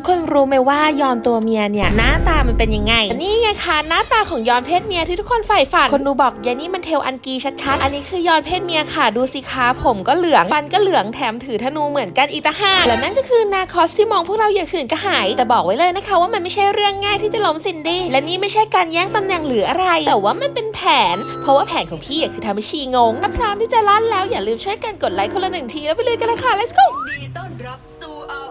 ทุกคนรู้ไหมว่ายอนตัวเมียเนี่ยหน้าตามันเป็นยังไง นี่ไงคะหน้าตาของยอนเพศเมียที่ทุกคนใฝ่ฝัน คนดูบอกยานี่มันเทลอันกีชัดๆ อันนี้คือยอนเพศเมียค่ะ ดูสิคะผมก็เหลือง ฟันก็เหลืองแถมถือธนูเหมือนกันอีตางหาและนั่นก็คือนาคอสที่มองพวกเราอย่าขืนกระหาย แต่บอกไว้เลยนะคะ ว่ามันไม่ใช่เรื่องง่ายที่จะล้มซินดี้ และนี่ไม่ใช่การแย่งตำแหน่งหรืออะไร แต่ว่ามันเป็นแผน เพราะว่าแผนของพี่คือทำให้ชีงงถ้าพร้อมที่จะลั่นแล้วอย่าลืมช่วยกันกดไลค์คนละหนึ่งทีแล้วไปเลยกันเลยค่ะ let's go ดีต้อนรับสู่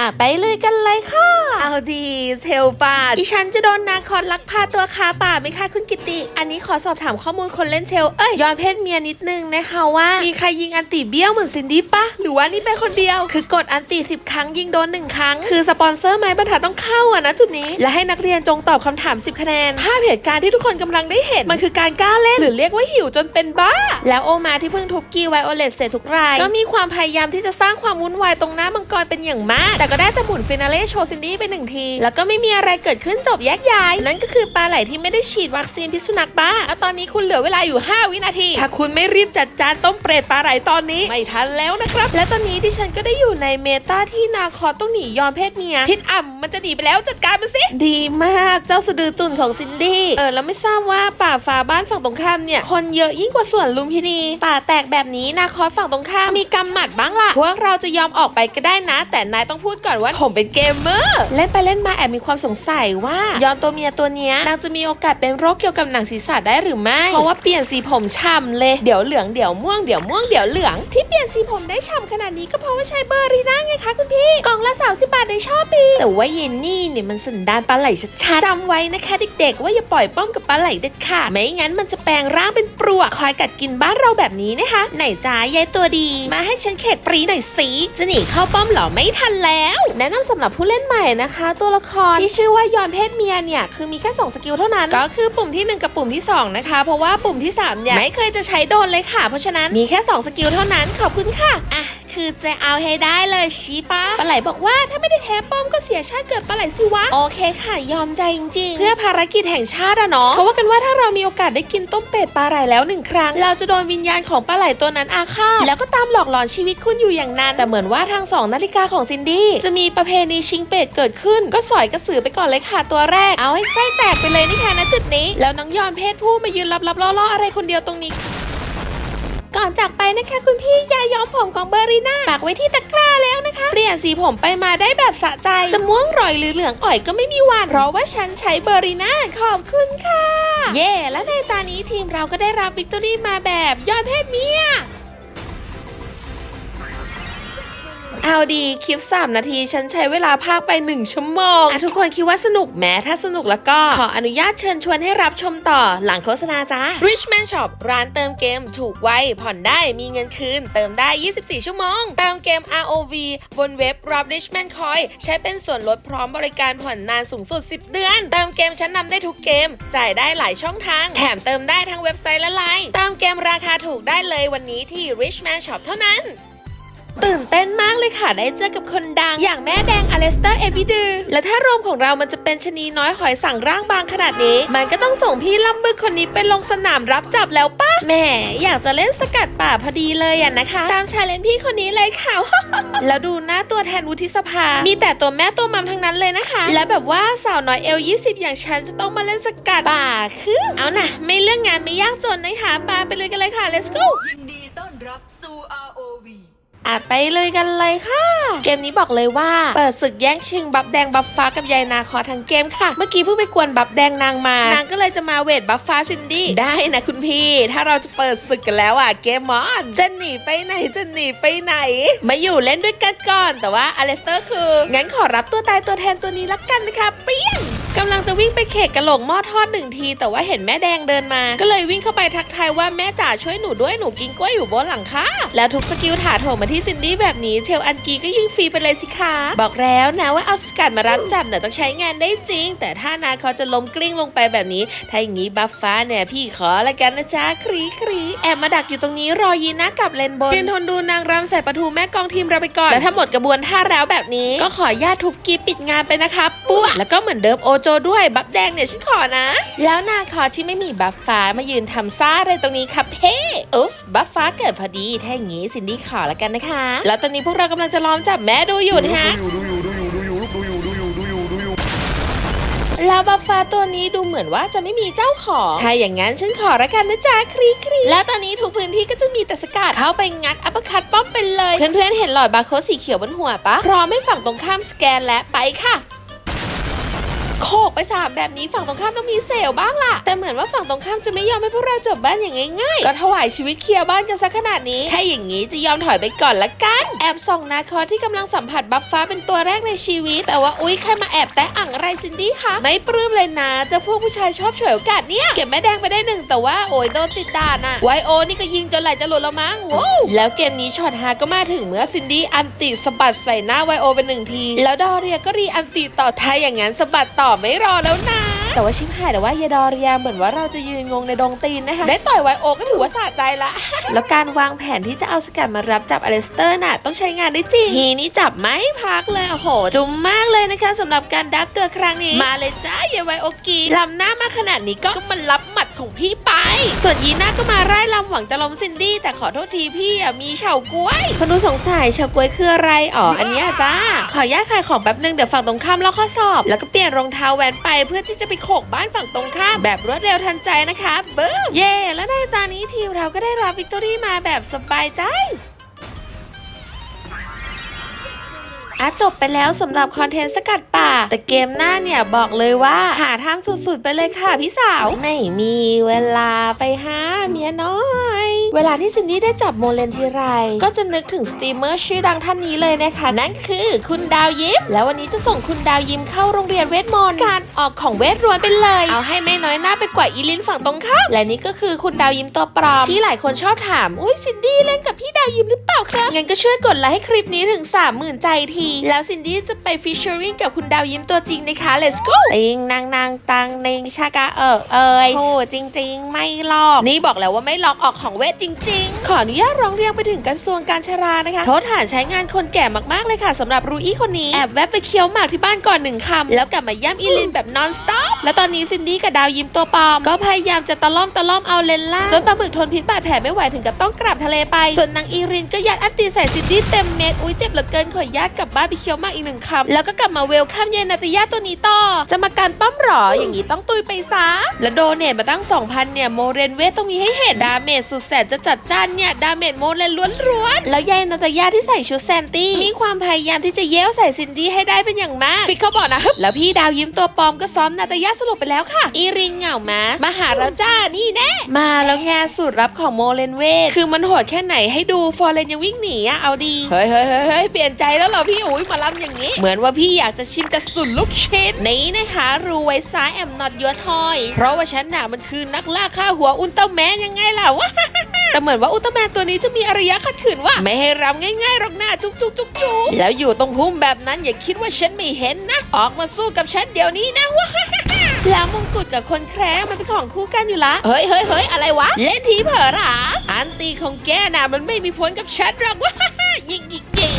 อะไปเลยกันเลยค่ะ เอาดีเซลป่าดิฉันจะโดนนาคอนลักพาตัวคาป่าไหมคะคุณกิติ อันนี้ขอสอบถามข้อมูลคนเล่นเชล เอ้ยย้อนเพศเมียนิดนึงนะคะว่า มีใครยิงอันติเบี้ยวเหมือนซินดี้ปะหรือว่านี่เป็นคนเดียว คือกดอันติสิบครั้งยิงโดนหนึ่งครั้ง คือสปอนเซอร์ไม้บรรทัดต้องเข้าอะนะจุดนี้ และให้นักเรียนจงตอบคำถาม 10 คะแนน ภาพเหตุการณ์ที่ทุกคนกำลังได้เห็น มันคือการกล้าเล่นหรือเรียกว่าหิวจนเป็นบ้า แล้วโอมาที่เพิ่งทุบกีไวโอเลตเสร็จทุกราย ก็มีความพยายามที่จะสร้างความวุ่นวายตรงหน้ามังกรเป็นอย่างมากแต่ก็ได้แต่หมุนฟินาเล่โชว์ซินดี้ไปหนึ่งที แล้วก็ไม่มีอะไรเกิดขึ้นจบแยกย้าย นั่นก็คือปลาไหลที่ไม่ได้ฉีดวัคซีนพิษสุนัขบ้า แล้วตอนนี้คุณเหลือเวลาอยู่ 5 วินาที ถ้าคุณไม่รีบจัดจานต้มเปรตปลาไหลตอนนี้ ไม่ทันแล้วนะครับ และตอนนี้ดิฉันก็ได้อยู่ในเมตาที่นาคอต้องหนียอมเพศเมียทิดอ่ำมันจะหนีไปแล้วจัดการมันสิ ดีมาก เจ้าสะดือจุนของซินดี้ เออแล้วไม่ทราบว่าป่าฟ้าบ้านฝั่งตรงข้ามเนี่ยคนเยอะยิ่งกว่าสวนลุมพินีป่าแตกแบบนี้นาคอฝั่งตรงข้ามมีกำหมัดบ้างล่ะพวกเราจะยอมออกไปก็ได้นะ แต่นายต้องพูดก่อนว่าผมเป็นเกมเมอร์เล่นไปเล่นมาแอบมีความสงสัยว่า ยอนตัวเมียตัวเนี้ยนางจะมีโอกาสเป็นโรคเกี่ยวกับหนังศีรษะได้หรือไม่ เพราะว่าเปลี่ยนสีผมฉ่ำเลย เดี๋ยวเหลืองเดี๋ยวม่วงเดี๋ยวม่วงเดี๋ยวเหลือง ที่เปลี่ยนสีผมได้ฉ่ำขนาดนี้ก็เพราะว่าใช้เบอร์รีน่าไงคะคุณพี่กล่องละ30บาทในชอบปีแต่ว่าเยนนี่เนี่ยมันสันดานปลาไหลชัดๆจำไว้นะคะเด็กๆ ว่าอย่าปล่อยป้อมกับปลาไหลเด็ดขาดไม่งั้นมันจะแปลงร่างเป็นปลวกคอยกัดกินบ้านเราแบบนี้นะคะ ไหนจ้ายายตัวดี มาให้ฉันเข็ดปรีหน่อยสิจะหนีเข้าป้อมหรอไม่ทันแล้วแนะนำสำหรับผู้เล่นใหม่นะคะ ตัวละครที่ชื่อว่ายอนเพศเมียเนี่ยคือมีแค่สองสกิลเท่านั้น ก็คือปุ่มที่หนึ่งกับปุ่มที่สองนะคะ เพราะว่าปุ่มที่สามเนี่ยไม่เคยจะใช้โดนเลยค่ะ เพราะฉะนั้นมีแค่สองสกิลเท่านั้นขอบคุณค่ะอะคือจะเอาให้ได้เลยชีปะปลาไหลบอกว่าถ้าไม่ได้แท้ป้อมก็เสียชาติเกิดปลาไหลสิวะ โอเคค่ะยอมใจจริงๆ เพื่อภารกิจแห่งชาติอะเนาะเขาว่ากันว่าถ้าเรามีโอกาสได้กินต้มเป็ดปลาไหลแล้วหนึ่งครั้ง เราจะโดนวิญญาณของปลาไหลตัวนั้นอาฆาตแล้วก็ตามหลอกหลอนชีวิตคุณอยู่อย่างนั้น แต่เหมือนว่าทางสองนาฬิกาของซินดี้จะมีประเพณีชิงเป็ดเกิดขึ้น ก็สอยกระสือไปก่อนเลยค่ะตัวแรก เอาให้ไส้แตกไปเลยนี่ค่ะณจุดนี้ แล้วน้องยอนเพศผู้มายืนรับๆล่อๆอะไรคนเดียวตรงนี้ ก่อนจากไปนะคะ คุณพี่ยาย้อมผมของเบอร์รีน่าฝากไว้ที่ตะกร้าแล้วนะคะเปลี่ยนสีผมไปมาได้แบบสะใจจะม่วงรอยหรือเหลืองอ่อยก็ไม่มีวันเพราะว่าฉันใช้เบอร์รีน่าขอบคุณค่ะ เย่และในตานี้ทีมเราก็ได้รับวิกตอรี่มาแบบยอดเพศเมีย เอาดีคลิป 3 นาที ฉันใช้เวลาภาคไป 1 ชั่วโมงทุกคนคิดว่าสนุกแม้ถ้าสนุกแล้วก็ ขออนุญาตเชิญชวนให้รับชมต่อหลังโฆษณาจ้า Richman Shop ร้านเติมเกมถูกไวผ่อนได้มีเงินคืน เติมได้ 24 ชั่วโมง เติมเกม ROV บนเว็บรับ Richman Coin ใช้เป็นส่วนลดพร้อมบริการผ่อนนานสูงสุด 10 เดือน เติมเกมชั้นนำได้ทุกเกม จ่ายได้หลายช่องทาง แถมเติมได้ทั้งเว็บไซต์และไลน์เติมเกมราคาถูกได้เลยวันนี้ที่ Richman Shop เท่านั้น ตื่นเต้นมากเลยค่ะ ได้เจอกับคนดัง อย่างแม่แดงอเลสเตอร์เอวิดือ และถ้ารวมของเรามันจะเป็นชนีน้อยหอยสั่งร่างบางขนาดนี้ มันก็ต้องส่งพี่ลำบึกคนนี้ไปลงสนามรับจับแล้วป้าแหม่อยากจะเล่นสกัดป่าพอดีเลยอะนะคะ ตามชาเลนจ์พี่คนนี้เลยค่ะ แล้วดูหน้าตัวแทนวุฒิสภา มีแต่ตัวแม่ตัวมัมทั้งนั้นเลยนะคะ และแบบว่าสาวน้อยเอล20 อย่างฉันจะต้องมาเล่นสกัดป่าคือเอานะไม่เรื่องงานไม่ยากจนนะคะปาไปเลยกันเลยค่ะ let's go ยินดีต้อนรับสู่ ROV อะไปเลยกันเลยค่ะ เกมนี้บอกเลยว่า เปิดศึกแย่งชิงบัฟแดงบัฟฟ้ากับยายนาคอทั้งเกมค่ะ เมื่อกี้เพิ่งไปกวนบัฟแดงนางมา นางก็เลยจะมาเวทบัฟฟ้าซินดี้ได้นะคุณพี่ ถ้าเราจะเปิดศึกกันแล้วอะเกมมอนจะหนีไปไหนจะหนีไปไหน มาอยู่เล่นด้วยกันก่อน แต่ว่าอเลสเตอร์คืองั้นขอรับตัวตายตัวแทนตัวนี้ละกันนะคะเปี้ยง กำลังจะวิ่งไปเขกกระโหลกหม้อทอดหนึ่งที แต่ว่าเห็นแม่แดงเดินมา ก็เลยวิ่งเข้าไปทักทายว่าแม่จ๋าช่วยหนูด้วยหนูกินกล้วยอยู่บนหลังคาแล้วทุกสกิลถาโถมมาที่ซินดี้แบบนี้เทลอันกีก็ยิงฟรีไปเลยสิคะบอกแล้วนะว่าเอาสกัดมารับจับเนี่ยต้องใช้งานได้จริง แต่ถ้านาเขาจะล้มกลิ้งลงไปแบบนี้ถ้าอย่างนี้บัฟฟ้าเนี่ยพี่ขอละกันนะจ๊ะครีครีแอบมาดักอยู่ตรงนี้รอยีนะกับเลนบนยืนทนดูนางรำใส่ประทูแม่กองทีมเราไปก่อนแล้วถ้าหมดกระบวนท่าแล้วแบบนี้ ก็ขอญาตทุบกีปิดงานไปนะคะปุ๊บแล้วก็เหมือนเดิมโอโจด้วยบัฟแดงเนี่ยฉันขอนะ แล้วนาคอที่ไม่มีบัฟฟ้ามายืนทำซ่าอะไรตรงนี้ครับเพ่อุ๊บบัฟฟ้าเกิดพอดีถ้าอย่างนี้ซินดี้ขอละกันนะคะ แล้วตอนนี้พวกเรากำลังจะล้อมจับแม่ดูอยู่นะคะดูอยู่ดูอยู่ดูอยู่ดูอยู่แล้วบัฟฟ้าตัวนี้ดูเหมือนว่าจะไม่มีเจ้าของ ถ้าอย่างนั้นฉันขอละกันนะจ๊ะครีครีแล้วตอนนี้ทุกพื้นที่ก็จะมีแต่สกัดเข้าไปงัดอัปคัตป้อมไปเลย เพื่อนๆเห็นหลอดบาร์โค้ดสีเขียวบนหัวปะพร้อมให้ฝั่งตรงข้ามสแกนและไปค่ะ โขกไปสามแบบนี้ฝั่งตรงข้ามต้องมีเซลล์บ้างล่ะ แต่เหมือนว่าฝั่งตรงข้ามจะไม่ยอมให้พวกเราจบบ้านอย่างง่ายๆ ก็ถวายชีวิตเคลียร์บ้านกันซะขนาดนี้ ถ้าอย่างนี้จะยอมถอยไปก่อนละกัน แอบส่องนาคอที่กำลังสัมผัสบัฟฟ้าเป็นตัวแรกในชีวิต แต่ว่าอุ๊ยใครมาแอบแตะอ่างอะไรซินดี้คะ ไม่ปลื้มเลยนะจะพวกผู้ชายชอบฉวยโอกาสเนี่ย เก็บแม่แดงไปได้หนึ่งแต่ว่าโอ้ยโดนติดด่านอะไวโอนี่ก็ยิงจนไหลจะหลุดแล้วมั้งว้าวแล้วเกมนี้ช็อตฮาก็มาถึงเมื่อซินดี้อันติสะบัดใส่หน้าไวโอเป็นหนึ่งที แล้วดอเรียก็รีอันติต่อถ้าอย่างนั้นสะบัดต่อไม่รอแล้วนะ แต่ว่าชิมหายแต่ว่าเยดอเรียเหมือนว่าเราจะยืนงงในดงตีนนะคะ ได้ต่อยไวโอก็ถือว่าสะใจละ แล้วการวางแผนที่จะเอาสกัดมารับจับอเลสเตอร์น่ะ ต้องใช้งานได้จริงทีนี้จับไม่พักเลยโอ้โห จุมมากเลยนะคะสำหรับการดับตัวครั้งนี้ มาเลยจ้าเยาไวโอกีลำหน้ามาขนาดนี้ก็มันรับหมัดของพี่ไป ส่วนยีน่าก็มาไล่ลำหวังจะล้มซินดี้แต่ขอโทษทีพี่อะมีเฉาก้วย คนดูสงสัยเฉาก้วยคืออะไรอ๋ออันเนี้ยจ้าขออนุญาตขายของแป๊บนึงเดี๋ยวฝั่งตรงข้ามลอกข้อสอบ แล้วก็เปลี่ยนรองเท้าแวนไปเพื่อที่จะไปโขกบ้านฝั่งตรงข้ามแบบรวดเร็วทันใจนะคะเบิ้มเย่และในตอนนี้ทีมเราก็ได้รับวิกตอรี่มาแบบสบายใจอะจบไปแล้วสำหรับคอนเทนต์สกัดป่า แต่เกมหน้าเนี่ยบอกเลยว่า หาทางสุดๆไปเลยค่ะพี่สาว ไม่มีเวลาไปหาเมียน้อย เวลาที่ซินดี้ได้จับโมเลนทีไร ก็จะนึกถึงสตรีมเมอร์ชื่อดังท่านนี้เลยนะคะ นั่นคือคุณดาวยิ้ม แล้ววันนี้จะส่งคุณดาวยิ้มเข้าโรงเรียนเวทมนต์การออกของเวทรวยไปเลย เอาให้แม่น้อยหน้าไปกว่าอีลินฝั่งตรงข้ามและนี่ก็คือคุณดาวยิ้มตัวปลอมที่หลายคนชอบถามอุ้ยซินดี้เล่นกับพี่ดาวยิ้มหรือเปล่าครับงั้นก็ช่วยกดไลค์ให้คลิปนี้ถึง30,000ใจที แล้วซินดี้จะไปฟิชเชอริงกับคุณดาวยิ้มตัวจริงนะคะ let's go ติงนางนางตังนิงชากาเออเอยโอ้จริง ๆ ไม่ลอกนี่บอกแล้วว่าไม่ลอกออกของเวทจริงๆ ขออนุญาตร้องเรียนไปถึงกระทรวงการชรานะคะโทษฐานใช้งานคนแก่มากๆเลยค่ะสำหรับรูอี้คนนี้แอบแวะไปเคี้ยวหมากที่บ้านก่อนหนึ่งคำแล้วกลับมาย่ำอีลินแบบนอนสต็อปแล้วตอนนี้ซินดี้กับดาวยิ้มตัวปลอม ก็พยายามจะตะล่อมตะล่อมเอาเลนล่าจนปลาหมึกทนพิษบาดแผลไม่ไหวถึงกับต้องกลับทะเลไป ส่วนนางอีรินก็ยัดอันตีใส่ซินดี้เต็มเม็ดอุ้ยเจ็บเหลือเกินขอญาตกลับบ้านไปเคี้ยวมากอีกหนึ่งคำแล้วก็กลับมาเวลคัมเยนนาตยาตัวนี้ต่อ จะมาการป้อมหรออย่างนี้ต้องตุยไปซะแล้วโดเนทมาตั้ง 2,000 เนี่ยโมเรนเวทต้องมีให้เห็นดาเมจสุดแสนจะจัดจ้านเนี่ยดาเมจโมเรนล้วนๆแล้วยายนาตยาที่ใส่ชุดแซนตี้มีความพยายามที่จะเย้วใส่ซินดี้ให้ได้เป็นอย่างมากฟิกเขาบอกนะแล้วพี่ดาวยิ้มตัวปลอมก็ซ้อมนาตยาสลบไปแล้วค่ะ อีรินเหงามามาหาเราจ้านี่แน่มาแล้วไงสูตรลับของโมเรนเวทคือมันโหดแค่ไหนให้ดูฟอร์เรนยังวิ่งหนีอะเอาดีเฮ้ยเฮ้ยเฮ้ยเฮ้ยเปลี่ยนใจแล้วเหรอพี่อุ้ยมาลำอย่างนี้ เหมือนว่าพี่อยากจะชิมกระสุนลูกชิ้นนี้นะคะรู้ไว้ซ้ายแอมนอตยัวทอย เพราะว่าฉันน่ะมันคือนักล่าฆ่าหัวอุลตร้าแมนยังไงล่ะวะแต่เหมือนว่าอุลตร้าแมนตัวนี้จะมีอารยะขัดขืนว่า ไม่ให้รำง่ายๆหรอกหน้าจุกจุกจุกจุกแล้วอยู่ตรงพุ่มแบบนั้นอย่าคิดว่าฉันไม่เห็นนะ ออกมาสู้กับฉันเดี๋ยวนี้นะวะ แล้วมงกุฎกับคนแคร์มันเป็นของคู่กันอยู่ละ เฮ้ยเฮ้ยเฮ้ยอะไรวะ เล่นทีเผลอหรออันตีของแกน่ะมันไม่มีผลกับฉันหรอกวะยิงยิงยิง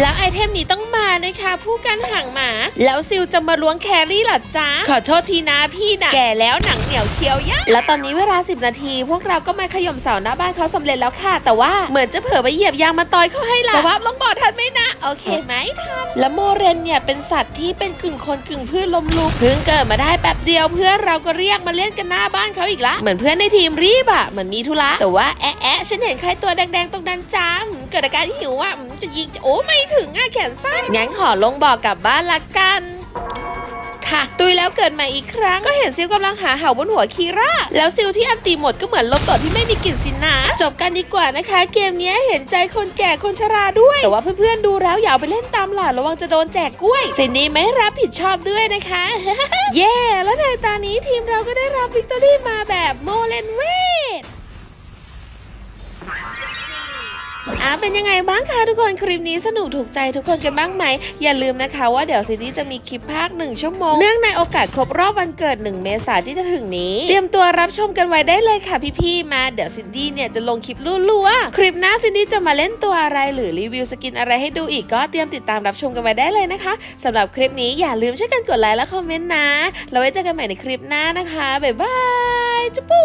แล้วไอเทมนี้ต้องมานะคะผู้กันห่างหมา แล้วซิลจะมาล้วงแครี่เหรอจ๊ะขอโทษทีนะพี่นะแก่แล้วหนังเหนียวเคี้ยวยะแล้วตอนนี้เวลา 10 นาที พวกเราก็มาขย่มเสาหน้าบ้านเขาสำเร็จแล้วค่ะ แต่ว่าเหมือนจะเผลอไปเหยียบยางมาตอยเขาให้ละจะวับลงบ่อทันไหมนะโอเคไหมทันแล้วโมเรนเนี่ยเป็นสัตว์ที่เป็นกึ่งคนกึ่งพืชลมลุกเพิ่งเกิดมาได้แป๊บเดียวเพื่อนเราก็เรียกมาเล่นกันหน้าบ้านเขาอีกละเหมือนเพื่อนในทีมรีบอะเหมือนมีธุระแต่ว่าแอะแอะฉันเห็นใครตัวแดงๆตรงนั้นจ้ามเกิดอาการหิวอะจะยิงจะโอ้ไม่ถึงอะแขนสั้น งั้นขอลงบ่อกลับบ้านละกัน ค่ะ ตุยแล้วเกิดใหม่อีกครั้ง ก็เห็นซิลกำลังหาเห่าบนหัวคีร่า แล้วซิลที่อันตีหมดก็เหมือนลมต่อที่ไม่มีกลิ่นสินนะจบกันดีกว่านะคะ เกมเนี้ยเห็นใจคนแก่คนชราด้วย แต่ว่าเพื่อนๆดูแล้วอย่าเอาไปเล่นตามหล่ะระวังจะโดนแจกกล้วยสินนี้ไม่รับผิดชอบด้วยนะคะ เย่แล้วในตอนนี้ทีมเราก็ได้รับวิกตอรี่มาแบบโมเลนเวท อะเป็นยังไงบ้างคะทุกคนคลิปนี้สนุกถูกใจทุกคนกันบ้างไหม อย่าลืมนะคะว่าเดี๋ยวซีนี้จะมีคลิปภาคหนึ่งชั่วโมง เนื่องในโอกาสครบรอบวันเกิด 1 เมษายนที่จะถึงนี้ เตรียมตัวรับชมกันไว้ได้เลยค่ะพี่ๆมาเดี๋ยวซินดี้เนี่ยจะลงคลิปรัวๆคลิปหน้าซินดี้จะมาเล่นตัวอะไรหรือรีวิวสกินอะไรให้ดูอีกก็เตรียมติดตามรับชมกันไว้ได้เลยนะคะสำหรับคลิปนี้อย่าลืมช่วยกันกดไลค์และคอมเมนต์นะแล้วไว้เจอกันใหม่ในคลิปหน้านะคะบ๊ายบายจุ๊บปู